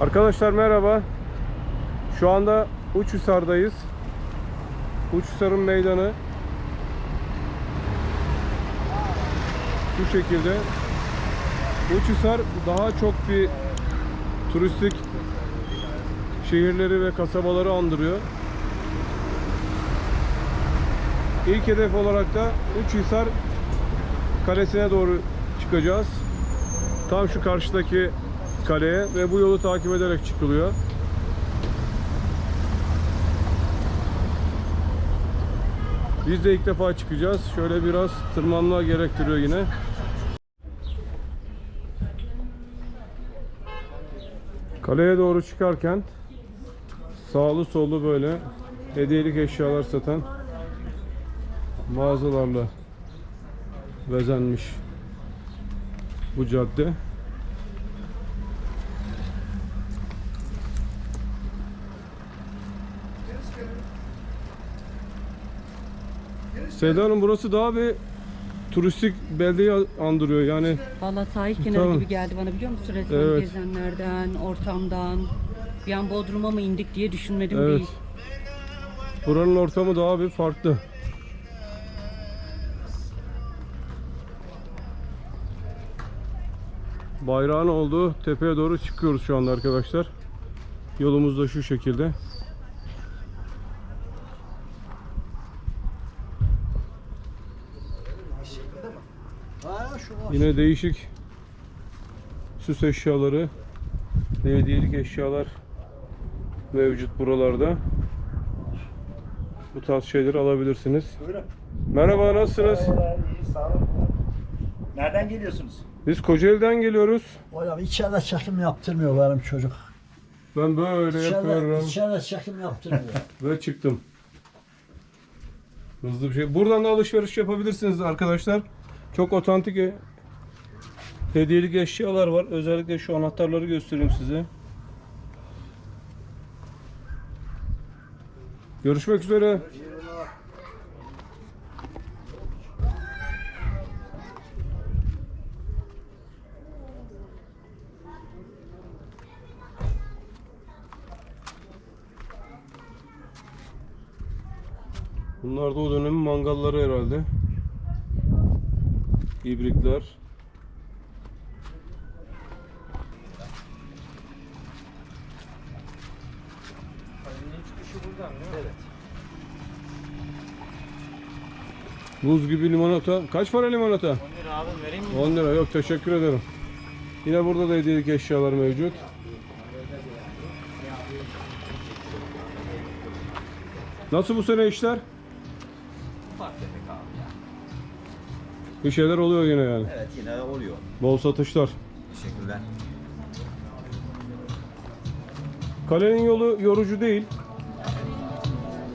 Arkadaşlar merhaba. Şu anda Uçhisar'dayız. Uçhisar'ın meydanı. Şu şekilde. Uçhisar daha çok bir turistik şehirleri ve kasabaları andırıyor. İlk hedef olarak da Uçhisar Kalesi'ne doğru çıkacağız. Tam şu karşıdaki kaleye ve bu yolu takip ederek çıkılıyor. Biz de ilk defa çıkacağız. Şöyle biraz tırmanma gerektiriyor yine. Kaleye doğru çıkarken sağlı sollu böyle hediyelik eşyalar satan mağazalarla bezenmiş bu cadde. Seda Hanım burası daha bir turistik beldeyi andırıyor yani Vallahi sahil kenarı Tamam. gibi geldi bana biliyor musun? Resmen Evet. gezenlerden, ortamdan. Bir an Bodrum'a mı indik diye düşünmedim evet. değil. Buranın ortamı daha bir farklı. Bayrağın olduğu tepeye doğru çıkıyoruz şu anda arkadaşlar. Yolumuz da şu şekilde. Yine değişik süs eşyaları, hediyelik eşyalar mevcut buralarda. Bu tarz şeyleri alabilirsiniz. Buyurun. Merhaba nasılsınız? Merhabalar, iyi, sağ olun. Nereden geliyorsunuz? Biz Kocaeli'den geliyoruz. Hocam içeride çekim yaptırmıyor benim çocuk. Ben böyle İçeride, yapıyorum içeride çekim yaptırmıyor. ve çıktım. Hızlı bir şey. Buradan da alışveriş yapabilirsiniz arkadaşlar. Çok otantik e- hediyelik eşyalar var. Özellikle şu anahtarları göstereyim size. Görüşmek üzere. Bunlar da o dönemin mangalları herhalde. İbrikler. Buz gibi limonata. Kaç para limonata? 10 lira abi vereyim mi? 10 lira yok teşekkür ederim. Yine burada da hediyelik eşyalar mevcut. Nasıl bu sene işler? Bir şeyler oluyor yine yani. Evet yine oluyor. Bol satışlar. Teşekkürler. Kalenin yolu yorucu değil.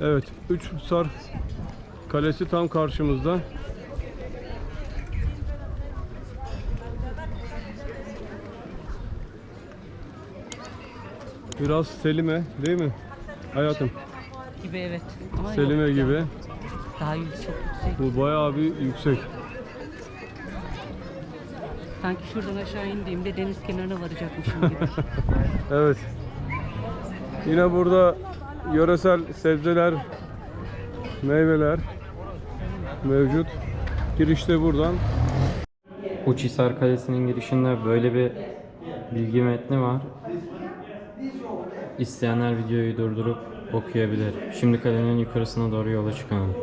3 Sar Kalesi tam karşımızda. Biraz Selime değil mi? Hayatım. Gibi evet. Ama Selime yok ya. gibi. Daha yük- çok yüksek. Bu bayağı bir yüksek. Sanki şuradan aşağı indiğimde deniz kenarına varacakmışım gibi. Evet. Yine burada yöresel sebzeler, meyveler mevcut. Girişte buradan. Uçhisar Kalesi'nin girişinde böyle bir bilgi metni var. İsteyenler videoyu durdurup okuyabilir. Şimdi kalenin yukarısına doğru yola çıkalım.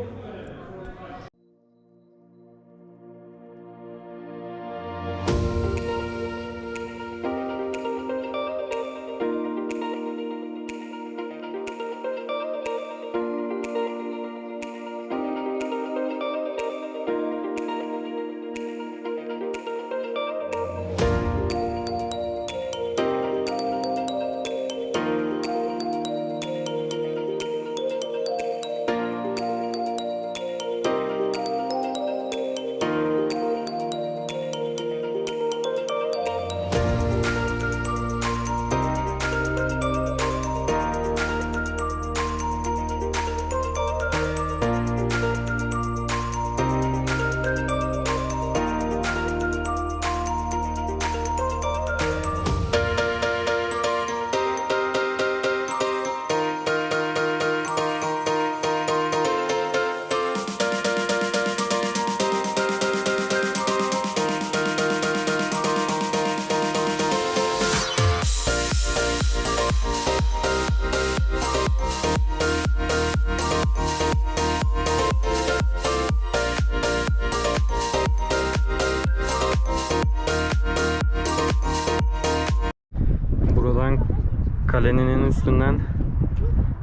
Kalenin en üstünden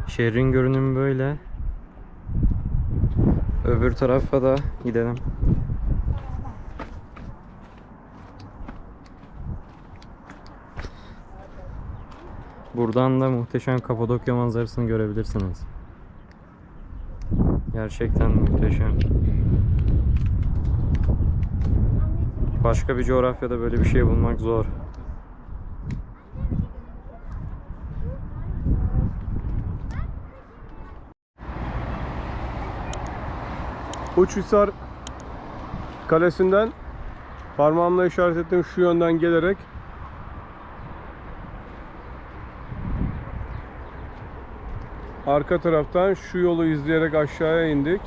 şehrin görünümü böyle. Öbür tarafa da gidelim. Buradan da muhteşem Kapadokya manzarasını görebilirsiniz. Gerçekten muhteşem. Başka bir coğrafyada böyle bir şey bulmak zor. Uçhisar Kalesi'nden parmağımla işaret ettiğim şu yönden gelerek arka taraftan şu yolu izleyerek aşağıya indik.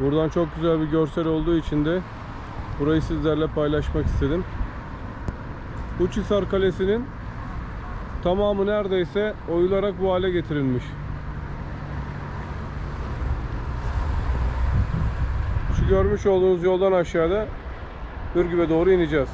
Buradan çok güzel bir görsel olduğu için de burayı sizlerle paylaşmak istedim. Uçhisar Kalesi'nin tamamı neredeyse oyularak bu hale getirilmiş. Görmüş olduğunuz yoldan aşağıda Ürgüp'e doğru ineceğiz.